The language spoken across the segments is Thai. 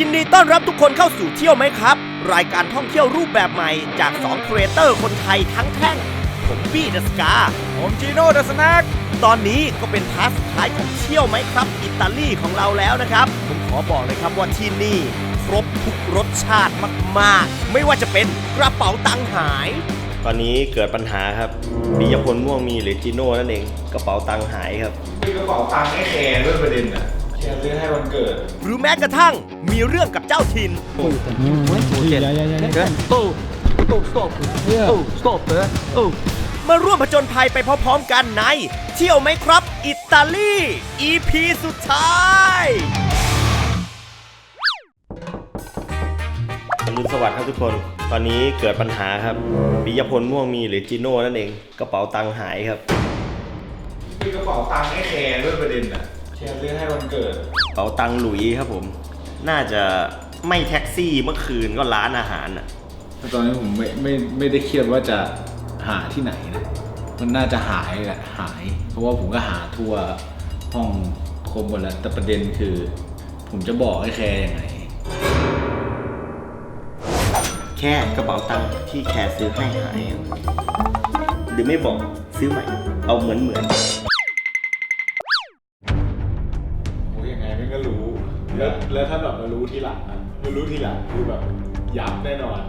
ยินดีต้อนรับทุกคนเข้าสู่เที่ยวไหมครับ รายการท่องเที่ยวรูปแบบใหม่จาก2ครีเอเตอร์คนไทยทั้งแท่ง ผมบี้เดอะสกา ผมจีโน่เดอะสแน็คตอนนี้ก็เป็นพาร์ทสุดท้ายของเที่ยวไหมครับ อิตาลีของเราแล้วนะครับ ผมขอบอกเลยครับว่าที่นี่ครบทุกรสชาติมากๆ ไม่ว่าจะเป็นกระเป๋าตังค์หาย ตอนนี้เกิดปัญหาครับปิยพลม่วงมีหรือจิโน่นั่นเองกระเป๋าตังค์หายครับมีกระเป๋าตังค์ให้แคร์ด้วยประเด็นอะ แคร์ซื้อให้วันเกิด หรือแม้กระทั่งมีเรื่องกับเจ้าถิ่นมาร่วมผจญภัยไปพร้อมๆกันใน เที่ยวไหมครับ อิตาลี EP สุดท้าย อรุณสวัสดิ์ครับทุกคน ตอนนี้เกิดปัญหาครับปิยพลม่วงมีหรือจิโน่นั่นเอง กระเป๋าตังค์หายครับ มีกระเป๋าตังค์ให้แคร์ด้วยประเด็นอะ แคร์ซื้อให้วันเกิดกระเป๋าตังค์หลุยครับผม น่าจะไม่แท็กซี่เมื่อคืนก็ร้านอาหารอะ ตอนนี้ผมไม่ไม่ไม่ได้เครียดว่าจะหาที่ไหนนะ มันน่าจะหายแหละหาย เพราะว่าผมก็หาทั่วห้องครบหมดแล้ว แต่ประเด็นคือ ผมจะบอกให้แคร์ยังไง แค่กระเป๋าตังค์ที่แคร์ซื้อให้หายครับหรือไม่บอกซื้อใหม่ เอาเหมือนเหมือนโแล้วแล้วถ้าแบบมารู้ทีหลังนะมารู้ทีหลังคือแบบยับแน่นอน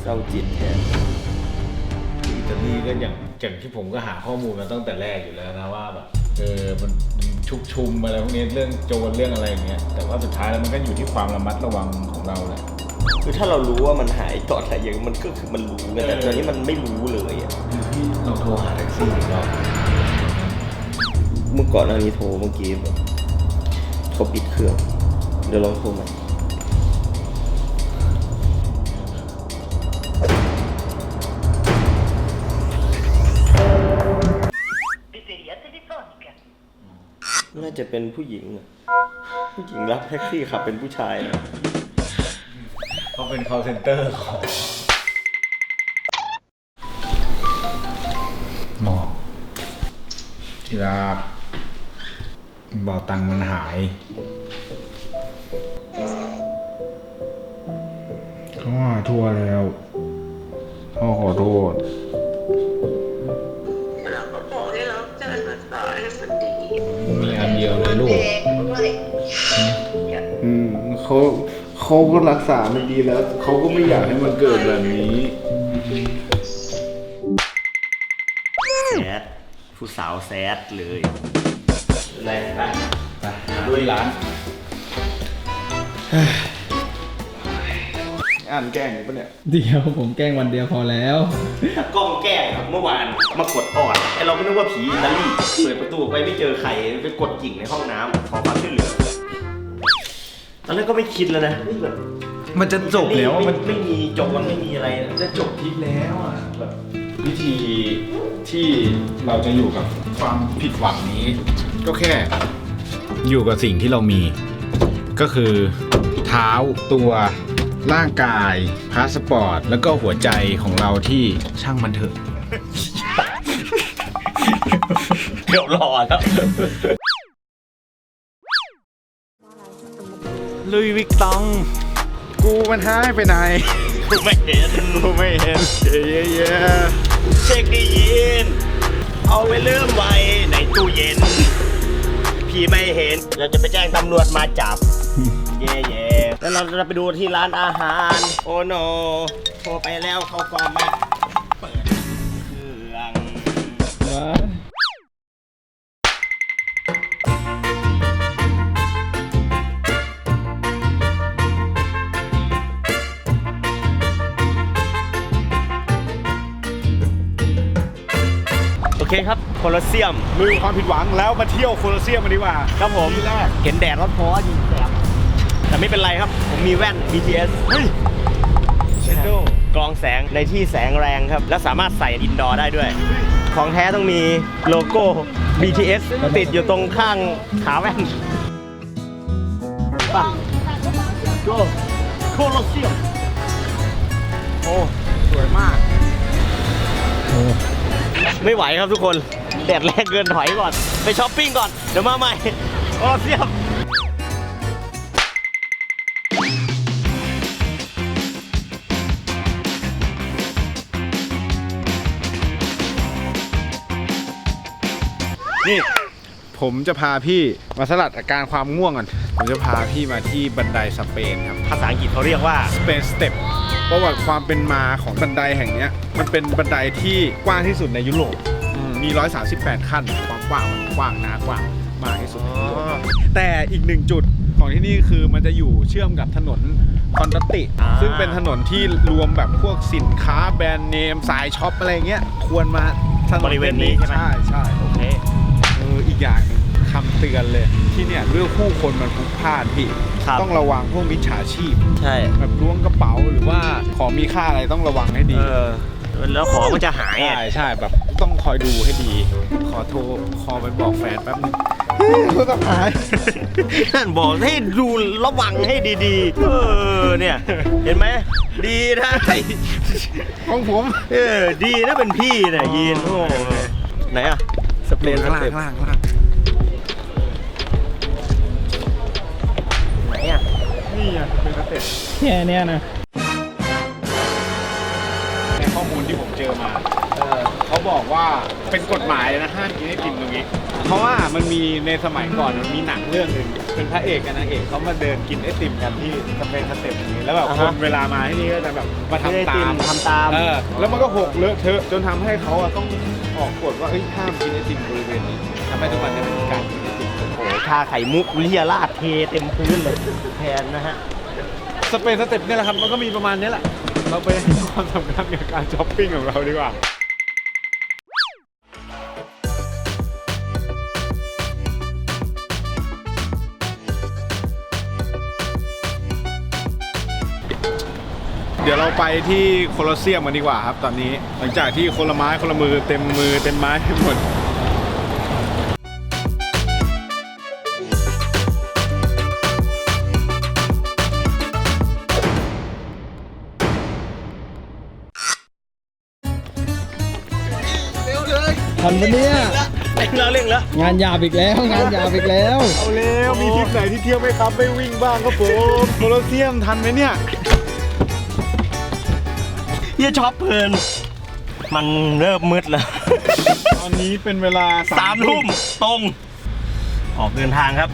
เศร้าจิตแทนอิตาลีก็อย่างอย่างที่ผมก็หาข้อมูลมาตั้งแต่แรกอยู่แล้วนะว่าแบบเออมันชุกชุมอะไรพวกนี้เรื่องโจรเรื่องอะไรอย่างเงี้ยแต่ว่าสุดท้ายแล้วมันก็อยู่ที่ความระมัดระวังของเราแหละคือถ้าเรารู้ว่ามันหายตอนไหนอย่างมันก็คือมันรู้ไงแต่ตอนนี้มันไม่รู้เลยอะที่เราโทรหาแท็กซี่อีกรอบเมื่อก่อนหน้านี้โทรเมื่อกี้แบบ เขาปิดเครื่อง เดี๋ยวลองโทรใหม่น่าจะเป็นผู้หญิงอะผู้หญิงรับแท็กซี่ขับเป็นผู้ชายนะเขาเป็น call center ของหมอที่รัก บอกตังค์มันหาย เขาหาทั่วแล้วพ่อขอโทษ เราก็บอกให้เราเจอมาต่อให้มันดีมีอันเดียวเลยลูก อืมเขาเขาก็รักษาไม่ดีแล้ว เขาก็ไม่อยากให้มันเกิดแบบนี้ แซดผู้สาวแซดเลย อะไรไปไปหาด้วยร้านอ่านแกล้งปะเนี่ย เดี๋ยวผมแกล้งวันเดียวพอแล้วตากล้องแกล้งครับเมื่อวานมากดออดไอเราก็นึกว่าผีอิตาลีเปิดประตูออกไปไม่เจอใครไปกดกิ่งในห้องน้ำขอความช่วยเหลือตอนแรกก็ไม่คิดแล้วนะนี่แบบมันจะจบแล้วไม่มันไม่มีโจรไม่มีอะไรนะจะจบทริปแล้วอะแบบวิธีที่เราจะอยู่กับความผิดหวังนี้ ก็แค่ อยู่กับสิ่งที่เรามี ก็คือเท้าตัวร่างกายพาสปอร์ต แล้วก็หัวใจของเราที่ช่างมันเถอะ เดี๋ยวรอแล้วลุยวิกตอง กูมันหายไปไหนไม่เห็นกูไม่เห็นเย้เย้เช็คได้ยิน เอาไว้ลืมไว้ในตู้เย็น พี่ไม่เห็น เราจะไปแจ้งตำรวจมาจับ เย่เย่แล้วเราจะไปดูที่ร้านอาหาร โอ้โนโทรไปแล้วเขาก็ไม่เปิดเครื่องโอเคครับ โคลอสเซียมลุยความผิดหวังแล้วมาเที่ยวโคลอเซียมกันดีกว่าครับผมที่แรกเห็นแดดร้อนพอยิงแสบแต่ไม่เป็นไรครับ ผมมีแว่น BTS เฮ้ยเชนโดกรองแสงในที่แสงแรงครับ และสามารถใส่อินดอร์ได้ด้วย ของแท้ต้องมีโลโก้ BTS ติดอยู่ตรงข้างขาแว่นป่ะโกโคลอสเซียมโอ้ สวยมาก ไม่ไหวครับทุกคน แดดแรงเกินถอยก่อน ไปช้อปปิ้งก่อน เดี๋ยวมาใหม่โอ้เสียบนี่ผมจะพาพี่มาสลัดอาการความง่วงก่อน ผมจะพาพี่มาที่บันไดสเปนครับ ภาษาอังกฤษเขาเรียกว่า Spain Step ประวัติความเป็นมาของบันไดแห่งนี้มันเป็นบันไดที่กว้างที่สุดในยุโรป มี 138 ขั้นความกว้างมันกว้างหนากว้างมากที่สุดในยุโรปแต่อีกหนึ่งจุดของที่นี่คือมันจะอยู่เชื่อมกับถนนคอนดัตติ อ่า ซึ่งเป็นถนนที่รวมแบบพวกสินค้าแบรนด์เนม สายช็อปอะไรเงี้ย ควรมาถนนบริเวณนี้ใช่ไหม ใช่ใช่โอเคเอออีกอย่างหนึ่งคำเตือนเลยที่เนี่ยเรื่องผู้คนมันพลุกพล่านพี่ครับ ต้องระวังพวกมิจฉาชีพ ใช่แบบล้วงกระเป๋าหรือว่าของมีค่าอะไรต้องระวังให้ดี เออแล้วของมันจะหายใช่อะ ใช่แบบ ต้องคอยดูให้ดี ขอโทรคอไปบอกแฟนแป๊บนึงโทรศัพท์หาย นั่นบอกให้ดูระวังให้ดีๆ เออเนี่ย เห็นไหม ดีนะของผม เออดีนะเป็นพี่เนี่ยยีนโอ้ไหนอะสเปนข้างล่างสเปนข้างล่างข้างล่างไหนอะนี่อะเป็นสเต็ปแค่เนี้ยนะในข้อมูลที่ผมเจอมา เขาบอกว่าเป็นกฎหมายเลยนะห้ามกินไอติมตรงนี้ เพราะว่ามันมีในสมัยก่อนมันมีหนังเรื่องหนึ่งเป็นพระเอกกับนางเอกเขามาเดินกินไอติมกันที่สเปนสเต็ปอย่างนี้แล้วแบบอ่าคฮะนเวลามาที่นี่ก็จะแบบมากินไอทำติตามมทำตาม เออแล้วมันก็หกเลอะเทอะจนทำให้เขาอะต้องออกกฎว่าเอ้ยห้ามกินไอติมบริเวณนี้ทำให้ทุกวันนี้มันมีการกินไอติมโอ้โหชาไข่มุกวิทยาราชเทเต็มพื้นเลยแทนนะฮะ สเปนสเต็ปเนี่ยแหละครับ มันก็มีประมาณนี้แหละ เราไปให้ความสำคัญกับการช้อปปิ้งของเราดีกว่า เดี๋ยวเราไปที่โคลอสเซียมกันดีกว่าครับตอนนี้ หลังจากที่คนละไม้คนละมือเต็มมือเต็มไม้ไปหมดทันปะเนี่ยเร่งแล้วเร่งแล้วงานหยาบอีกแล้ว งานหยาบอีกแล้ว เอาเร็วมีทริปไหนที่เที่ยวไหมครับไม่วิ่งบ้างครับผมโคลอสเซียมทันไหมเนี่ย เฮียช็อปเพลิน มันเริ่มมืดแล้ว ตอนนี้เป็นเวลาสามทุ่มตรง ออกเดินทางครับ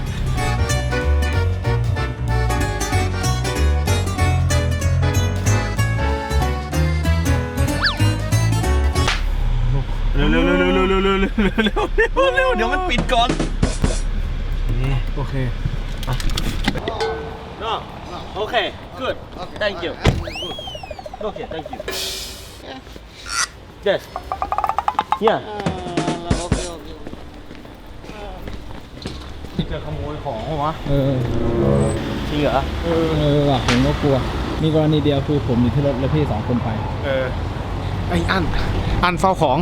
เร็วเร็วเร็วเร็วเร็วเร็วเร็วเร็วเร็วเร็วเร็วเดี๋ยวมันปิดก่อนโอเค No okay good thank you okay thank you yes yeah จะขโมยของเหรอวะเออ จริงเหรอเออว่ะผมก็กลัว มีกรณีเดียวคือผมอยู่ที่รถแล้วพี่สองคนไป เออ ไอ้อัน อันเฝ้าของ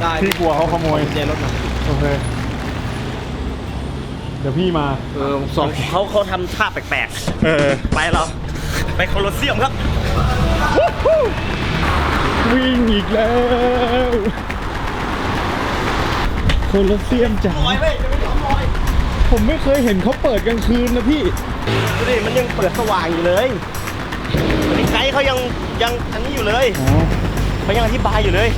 ได้พี่กลัวเขาขโมยเจรถมาโอเค เดี๋ยวพี่มา เออสองเขาเขาทำท่าแปลกเออ ๆ ไปเรา ไปโคลอสเซียมครับ วิ่งอีกแล้วโคลอสเซียมจ๋าลอยเว้ยจะไม่ยอมลอยผมไม่เคยเห็นเขาเปิดกลางคืนนะพี่ดูดิมันยังเปิดสว่างอยู่เลยวันนี้ไกด์เขายังยังอันนี้อยู่เลยอ๋อเขายังอธิบายอยู่เลย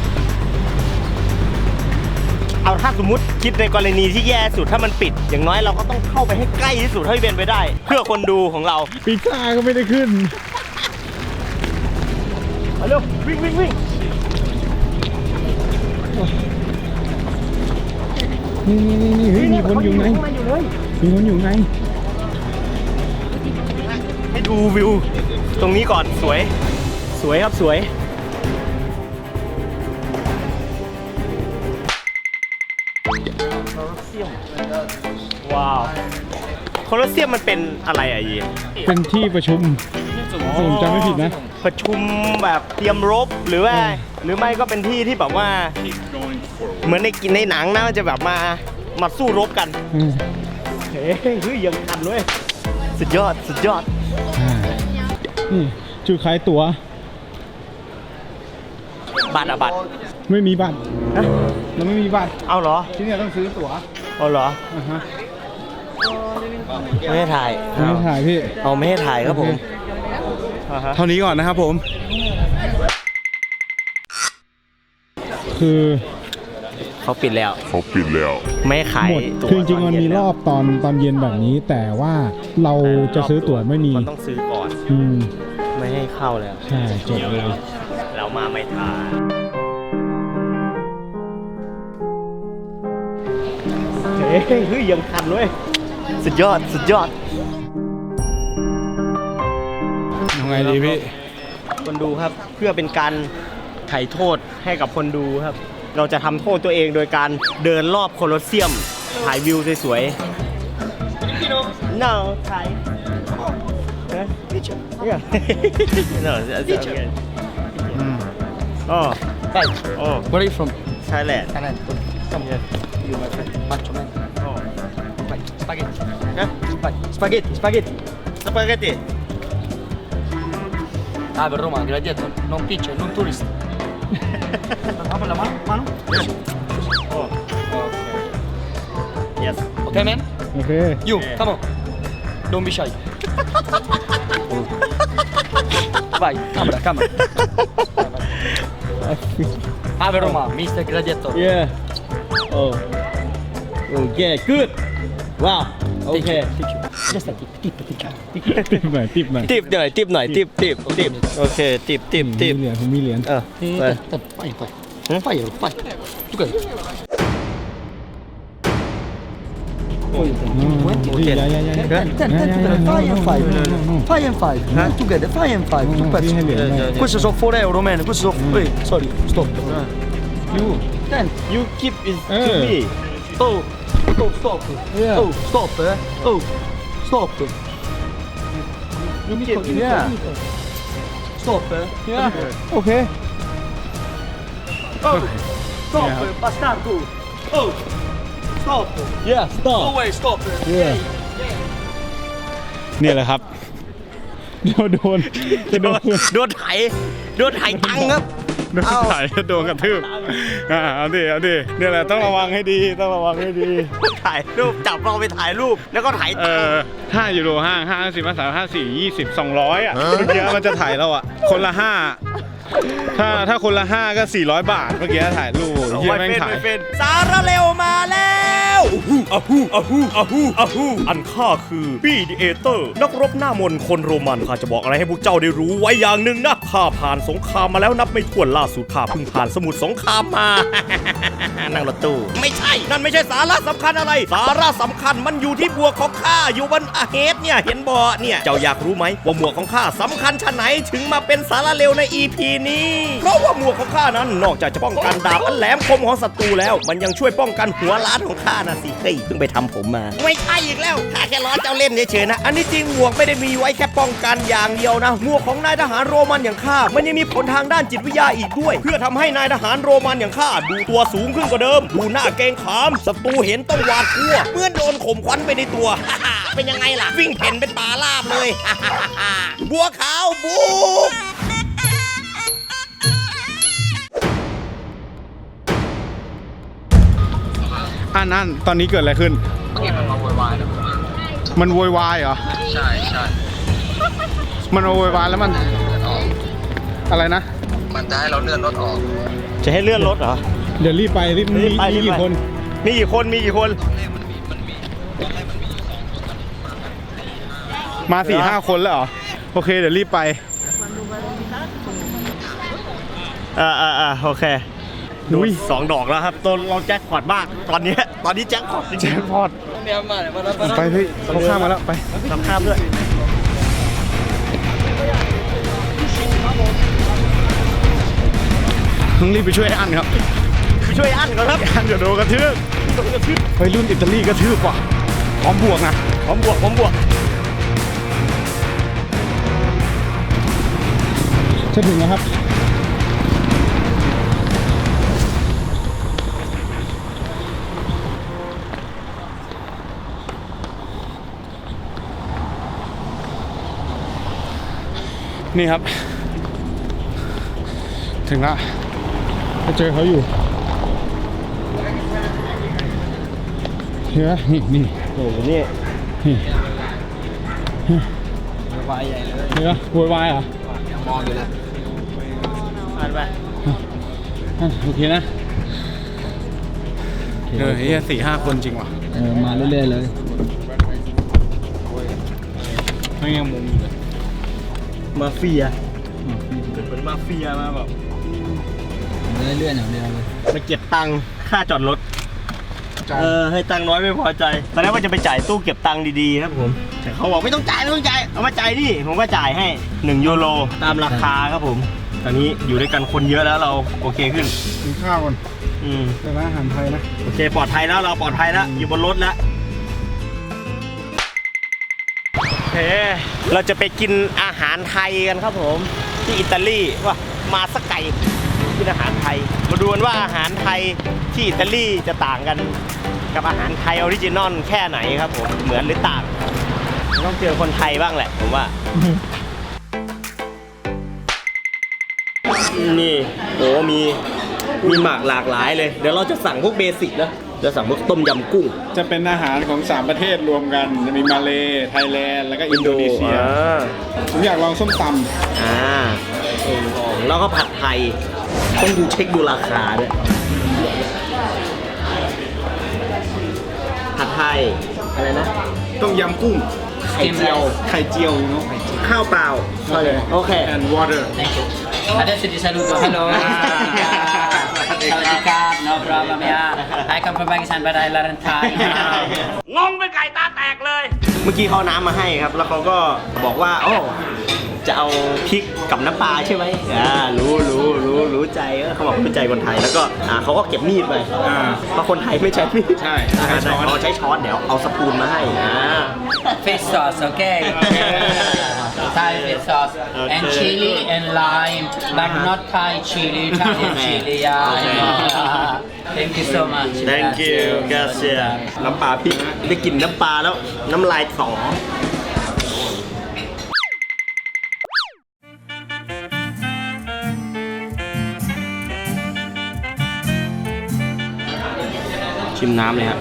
เอาถ้าสมมติคิดในกรณีที่แย่สุดถ้ามันปิด อย่างน้อยเราก็ต้องเข้าไปให้ใกล้ที่สุดเท่าที่เป็นไปได้ เพื่อคนดูของเราปีซ่าก็ไม่ได้ขึ้น มาเร็ววิ่งวิ่งวิ่งนี่นี่นี่นี่เฮ้ยมีคนอยู่ไงข้างในอยู่เลยมีคนอยู่ไง ให้ดูวิว ตรงนี้ก่อนสวย สวยครับสวย ว้าวโคลอสเซียมมันเป็นอะไรอะยีเป็นที่ประชุมถ้าผมจำไม่ผิดนะ ประชุมแบบเตรียมรบหรือว่า หรือไม่ก็เป็นที่ที่แบบว่า เหมือนในกินในหนังนะมันจะแบบมามาสู้รบกันอืมเฮ้ยเฮ้ยยังทันเลยสุดยอดสุดยอดอ่านี่จุดขายตั๋วบัตรอะบัตรไม่มีบัตรเราไม่มีบัตรเอาเหรอ ที่เนี่ยต้องซื้อตั๋วเอาเหรออ่าฮะไม่ให้ถ่ายไม่ให้ถ่ายพี่เอาไม่ให้ถ่ายครับผมอ่าฮะ เท่านี้ก่อนนะครับผม คือเขาปิดแล้ว เขาปิดแล้ว ไม่ขายหมดตั๋วคือจริงๆตมันเย็มีแล้วรอบตอนตอนเย็นแบบนี้ แต่ว่าเราจะซื้อตั๋วไม่มีมันต้องซื้อก่อน อืมไม่ให้เข้าแล้ว ใช่จบเลยเรามาไม่ทันเฮ้ยเฮ้ยยังทันเว้ยสุดยอด สุดยอดยัง ไงดีพี่ คนดูครับเพื่อเป็นการไถ่โทษให้กับคนดูครับ เราจะทำโทษตัวเองโดยการเดินรอบโคลอสเซียมถ่ายวิวสวยๆ no ถ่าย Huh? Yeah. no, that's okay. Oh, oh, Where are you from? Thailand. Thailand. Come here. You my friend. Macho man. Oh. Vai, spaghetti. Huh? Vai, spaghetti, spaghetti. Spaghetti. Ah, per Roma, tira. Non piccia, non turista. Apri la mano, mano. Oh, ok. Yes. Ok, man? Okay. You, yeah. come on. Don't be shy. Vai, camera, camera. Ah, per Roma, Mr. Gladiator. Yeah. Oh. Okay, good. Wow. Okay. Teach you, teach you. Just a tip, tip, tip, tip. ติบหน่อยติบหน่อย ติบหน่อยติบหน่อยติบติบติบโอเคติบติบติบ มีเหรียญผมมีเหรียญ เออไป Fai, fai. Fai, fai. Tu che? อ๋อพี่ย้ายย้ายย้ายย้าย Ten, ten, ten together, five and five. Five and five. Together, five and five. Tu พี่ให้เหรียญ pezzi. หน่อย Questo sono 4 euro, man. Questo sono... Ehi, sorry, stop. You. Ten. You keep it to Eh. me Oh, oh, stop. Yeah. Oh, stop, eh. Oh, stop. You keep it Yeah. Stop, eh. Yeah. โอเค Oh, stop, Yeah. eh, bastardo. Oh, stop. Yeah stop No way, stop. eh. Yeah. เนี่ยแหละครับ เดี๋ยวโดนจะโดน โดนไถโดนไถตังค์ครับ โดนถ่ายโดนกระทืบอ่าเอาดิเอาดิเนี่ยแหละต้องระวังให้ดีต้องระวังให้ดี ถ่ายรูปจับเราไปถ่ายรูปแล้วก็ถ่ายเอตังค์อห้ายูโรห้าห้าสิบมาสามห้าสี่ยี่สิบสองร้อยอะเมื่อกี้มันจะถ่ายเราอะ คนละห้าถ้าถ้าคนละห้าก็สี่ร้อยบาทเมื่อกี้ถ่ายรูปเยี่ยแม่งถ่ายไม่เป็นสาระเร็วมาแล้ว อะฮูอะฮูอะฮูอะฮูอันข้าคือบีดีเอเตอร์ นักรบหน้ามนคนโรมันข้าจะบอกอะไรให้พวกเจ้าได้รู้ไว้อย่างหนึ่งนะข้าผ่านสงครามมาแล้วนับไม่ถ้วนล่าสุดข้าเพิ่งผ่านสมุทรสงครามมา นั่งรถตู้ไม่ใช่ นั่นไม่ใช่สาระสำคัญอะไร สาระสำคัญมันอยู่ที่บวกของข้าอยู่บนอาเฮดเนี่ยเห็นบ่อเนี่ยเจ้าอยากรู้ไหมว่าหมวกของข้าสำคัญชะไหนถึงมาเป็นสาระเร็วใน EP นี้ เพราะว่าหมวกของข้านั้นนอกจากจะป้องกันดาบอันแหลมคมของศัตรูแล้ว มันยังช่วยป้องกันหัวล้านของข้านะสิเฮ้ยเพิ่งไปทำผมมา ไม่ใช่อีกแล้วข้าแค่ล้อเจ้าเล่นเฉยๆนะ อันนี้จริงหมวกไม่ได้มีไว้แค่ป้องกันอย่างเดียวนะ หมวกของนายทหารโรมันอย่างข้า มันยังมีผลทางด้านจิตวิทยาอีกด้วย เพื่อทำให้นายทหารโรมันอย่างข้าดูตัวสูงขึ้นกว่าเดิม ดูหน้าเกรงขาม ศัตรูเห็นต้องหวาดกลัว เมื่อโดนข่มขวัญไปในตัว เป็นยังไงล่ะ วิ่งเพ่นเป็นปลาลาบเลย บัวขาวบุก อันอันตอนนี้เกิดอะไรขึ้น เมื่อกี้มันมาโวยวายนะมันโวยวายเหรอ ใช่ใช่มันโวยวายแล้วมันอะไรนะ มันจะให้เราเลื่อนรถออกจะให้เลื่อนรถเหรอ เดี๋ยวรีบไปรีบมีรีบไปมีรีบกี่ไปคน มีกี่คนมีกี่คนมาสี่ห้าคนแล้วเหรอ โอเค เดี๋ยวรีบไป อ่าอ่าอ่าโอเค นุ้ดูยสองดอกแล้วครับตอนเราแจ็คพอตมากตอนนี้ ตอนนี้แจ็คพอตจริงแจ็คพอตเนี่ยมาเนี่ยมาแล้วมาแล้วไปพี่เขาข้ามมาแล้วไปๆทำข้ามด้วยต้องรีบไปช่วยไอ้อันครับช่วยอันก่อนครับอันเดี๋ยวโดนกระทืบไปรุ่นอิตาลีกระทืบว่ะพร้อมบวกนะผมบวกผมบวกจะถึงแล้วครับ นี่ครับ ถึงละจะเจอเขาอยู่เฮ้ยนี่นี่โอ้โหนี่นี่วายใหญ่เลยเห็นปะโวยวายเหรอมองอยู่เลยอ่านไปอะโอเคนะเออเฮียสี่ห้าคนจริงว่ะเออมาเรื่อยๆเลยไม่ยังมุมอยู่เลย มาเฟียเหมือนมาเฟียมาแบบเรื่อยๆอย่างเดียวเลยมาเก็บตังค่าจอดรถเออให้ตังค์น้อยไม่พอใจตอนแรกว่าจะไปจ่ายตู้เก็บตังค์ดีๆครับผมแต่เขาบอกไม่ต้องจ่ายไม่ต้องจ่ายเอามาจ่ายดิผมก็จ่ายให้1ยูโรตามราคาครับผม ตอนนี้อยู่ด้วยกันคนเยอะแล้วเราโอเคขึ้นกินข้าวก่อนอืมแต่ร้านอาหารไทยนะโอเคปลอดภัยแล้วเราปลอดภัยแล้วอยู่บนรถแล้ว เค เราจะไปกินอาหารไทยกันครับผม ที่อิตาลีว่ามาสักไก่กินอาหารไทย มาดูกันว่าอาหารไทยที่อิตาลีจะต่างกันกับอาหารไทยออริจินอลแค่ไหนครับผม เหมือนหรือต่าง ต้องเจอคนไทยบ้างแหละผมว่า นี่โอ้มีมีหมากหลากหลายเลย เดี๋ยวเราจะสั่งพวกเบสิกนะ จะสั่งพวกต้มยำกุ้ง จะเป็นอาหารของ 3 ประเทศรวมกัน จะมีมาเลไทยแลนด์ แล้วก็อินโดนีเซีย อ่าผมอยากลองส้มตอ่าแล้วก็ผัดไทย ต้องดูเช็คดูราคาด้วย ผัดไทย อะไรนะำต้มยำกุ้ง ไข่เจียว ไข่เจียวเนาะไข่เจียวข้าวเปล่าโอเค and water Thank you Adesso ti saluto hello Sawadika no problem yeah I come from Pakistan but I learn Thai เมื่อกี้เขาเอาน้ำมาให้ครับ แล้วเขาก็บอกว่า โอ้ จะเอาพริกกับน้ำปลาใช่ไหมอ่ารู้รู้รู้รู้ใจเออเขาบอกรู้ใจคนไทยแล้วก็อ่าเขาก็เก็บมีดไปอ่าเพราะคนไทยไม่ใช้มีดใช่อ่าใช้ช้อน เขาใช้ช้อนเดี๋ยวเอาสปูนมาให้อ่า fish sauce okay Thai fish sauce and Okay. chili and lime but not Thai chili Italian chili yeah I know. Thank you so much thank you g a c i a น้ำปลาพริกได้กลินน้ำปลาแล้วน้ำลายสอ ชิมน้ำเลยครับ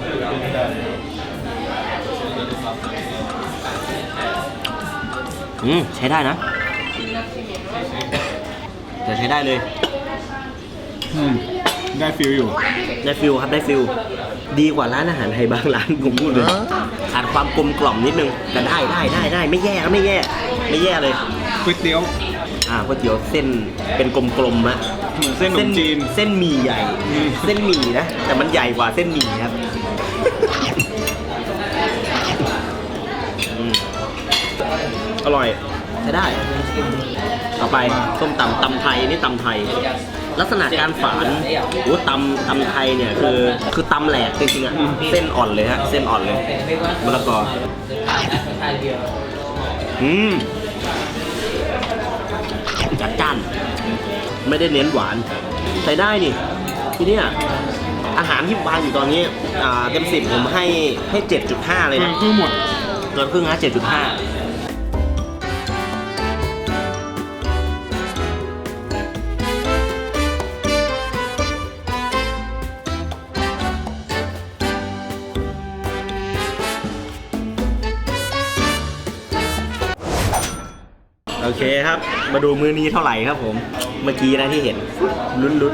อืมใช้ได้นะแต่ใช้ได้เลย อืมได้ฟิลอยู่ ได้ฟิลครับได้ฟิลดีกว่าร้านอาหารไทยบางร้านผมพูดเลยขาดความกลมกล่อมนิดนึงแต่ได้ได้ได้ได้ไม่แย่ครับไม่แย่ ไม่แย่เลยก๋วยเตี๋ยว อ่าก๋วยเตี๋ยวเส้นเป็นกลมๆอะเหมือนเส้นขนมจีน เส้นหมี่ใหญ่ อืม เส้นหมี่นะ แต่มันใหญ่กว่าเส้นหมี่ครับอืมอร่อย ใช้ได้ ต่อไปส้มตำตำไทยนี่ตำไทย ลักษณะการฝานโอ้ตำตำไทยเนี่ยคือคือตำแหลกจริงๆอะเส้นอ่อนเลยฮะเส้นอ่อนเลยมะละกออืม ไม่ได้เน้นหวานใช้ได้นี่ทีเนี้ยอาหารที่วางอยู่ตอนนี้อ่าเต็มสิบผมให้ให้7.5เลยนะ คือหมด เกินครึ่งนะ7.5โอ เคครับ มาดูมือนี้เท่าไหร่ครับผม เมื่อกี้นะที่เห็น ลุ้นลุ้น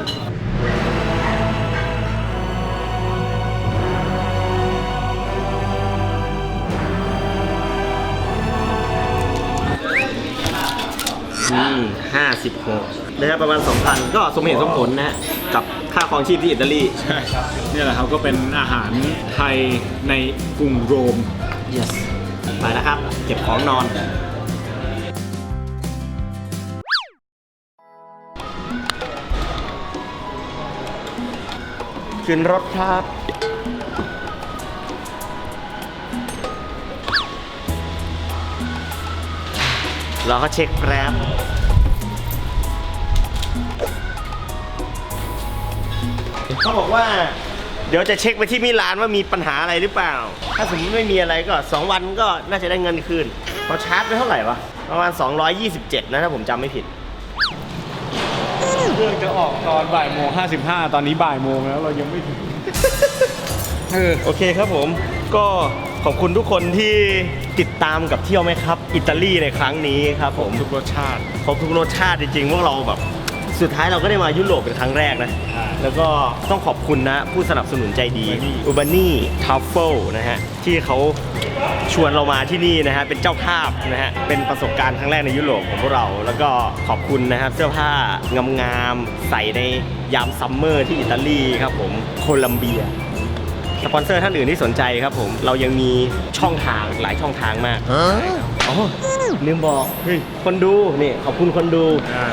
อืมห้าสิบหกนะครับประมาณ 2,000 ก็สมเหตุสมผลนะฮะกับค่าครองชีพที่อิตาลีใช่เนี่ยแหละครับก็เป็นอาหารไทยในกรุงโรม yes ไปนะครับ เก็บของนอน ขึ้นรถครับ เราก็เช็คแกร็บเขาบอกว่า เดี๋ยวจะเช็คไปที่มิลานว่ามีปัญหาอะไรหรือเปล่า ถ้าสมมติไม่มีอะไรก็ 2 วันก็น่าจะได้เงินคืนเขาชาร์จไปเท่าไหร่วะ ประมาณ 227 นะถ้าผมจำไม่ผิด รื่องจะออกตอนบ่ายโมงห้าสิบห้าตอนนี้บ่ายโมงแล้วเรายังไม่ถึง เออ โอเคครับผม ก็ขอบคุณทุกคนที่ติดตามกับเที่ยวไหมครับ อิตาลีในครั้งนี้ครับผมทุกรสชาติ ครบทุกรสชาติจริงๆพวกเราแบบ สุดท้ายเราก็ได้มายุโรปเป็นครั้งแรกนะ แล้วก็ต้องขอบคุณนะ ผู้สนับสนุนใจดีอูบานี่ทัฟเฟิลนะฮะ ที่เขาชวนเรามาที่นี่นะฮะ เป็นเจ้าภาพนะฮะ เป็นประสบการณ์ครั้งแรกในยุโรปของพวกเรา แล้วก็ขอบคุณนะครับ เสื้อผ้างามๆใส่ในยามซัมเมอร์ที่อิตาลีครับผมโคลัมเบียสปอนเซอร์ท่านอื่นที่สนใจครับผม เรายังมีช่องทางหลายช่องทางมาก อ๋อ ลืมบอกคนดูนี่ขอบคุณคนดู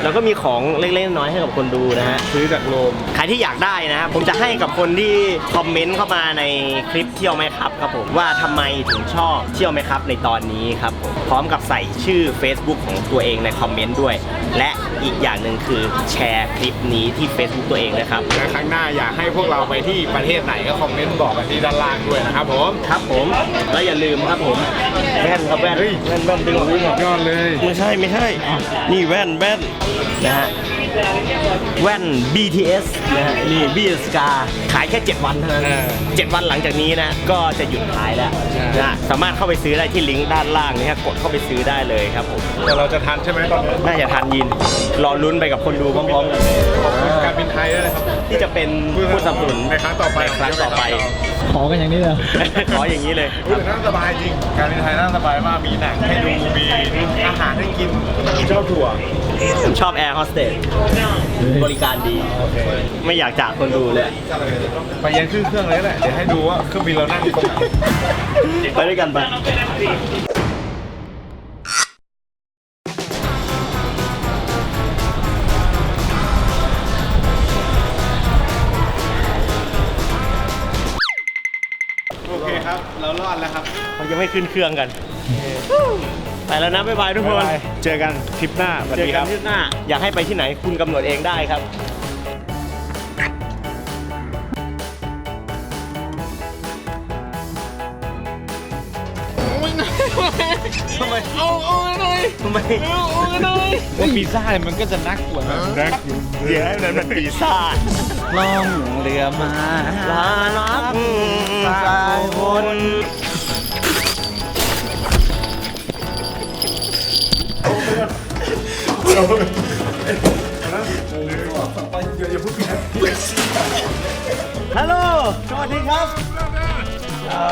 แล้วก็มีของเล็กๆน้อยๆให้กับคนดูนะฮะ ซื้อจากโรม ใครที่อยากได้นะครับผมจะให้กับคนที่คอมเมนต์เข้ามาในคลิปเที่ยวไหมครับครับผมว่าทำไมถึงชอบเที่ยวไหมครับในตอนนี้ครับผมพร้อมกับใส่ชื่อ Facebook ของตัวเองในคอมเมนต์ด้วย และอีกอย่างหนึ่งคือแชร์คลิปนี้ที่ Facebook ตัวเองนะครับ และครั้งหน้าอยากให้พวกเราไปที่ประเทศไหนก็คอมเมนต์บอกกันที่ด้านล่างด้วยนะครับผม ครับผม และอย่าลืมครับผมแว่นครับแว่นแว่นแว่นดึงออกมายอดเลย ไม่ใช่ไม่ใช่ นี่แว่นแว่นนะฮะแว่น BTS นะฮะนี่ b s k a ขายแค่ 7 วันเท่านั้น เออ7 วันหลังจากนี้นะ ก็จะหยุดขายแล้วนะสามารถเข้าไปซื้อได้ที่ลิงก์ด้านล่างนี่ฮะกดเข้าไปซื้อได้เลยครับผม แต่เราจะทันใช่ไหมตอนนี้น่าจะทันยิน รอลุ้นไปกับคนดูพร้อมๆกันเลยขอบคุณการบินไทยด้วยนะครับ ที่จะเป็นผู้สนับสนุนในครั้งต่อไป ในครั้งต่อไป ขอกันอย่างนี้เลย ขออย่างนี้เลย อุ๊ยแต่นั่งสบายจริง การบินไทยนั่งสบายมาก มีหนังให้ดู มีอาหารให้กินชอบถั่ว ผมชอบแอร์โฮสเตสบริการดีไม่อยากจากคนดูเลย ไปยันครึ่งเครื่องเลยแหละ เดี๋ยวให้ดูว่าเครื่องบินเรานั่งอยู่ตรงไหน ไปด้วยกันไป ยังไม่ขึ้นเครื่องกันไปแล้วนะบ๊ายบายทุกคนบ๊ายบายเจอกันทริปหน้าสวัสเจอดีคกัรันบ ที่หน้า อยากให้ไปที่ไหนคุณกำหนดเองได้ครับทำไมเอาเอาหน่อยทำไมว่าพิซซ่าเนี่ยมันก็จะนักกว่านะนักเดี๋ยวให้มันเป็นปีศาจล่องเรือมา ลาลักสายบน ฮัลโหลสวัสดีครับเอา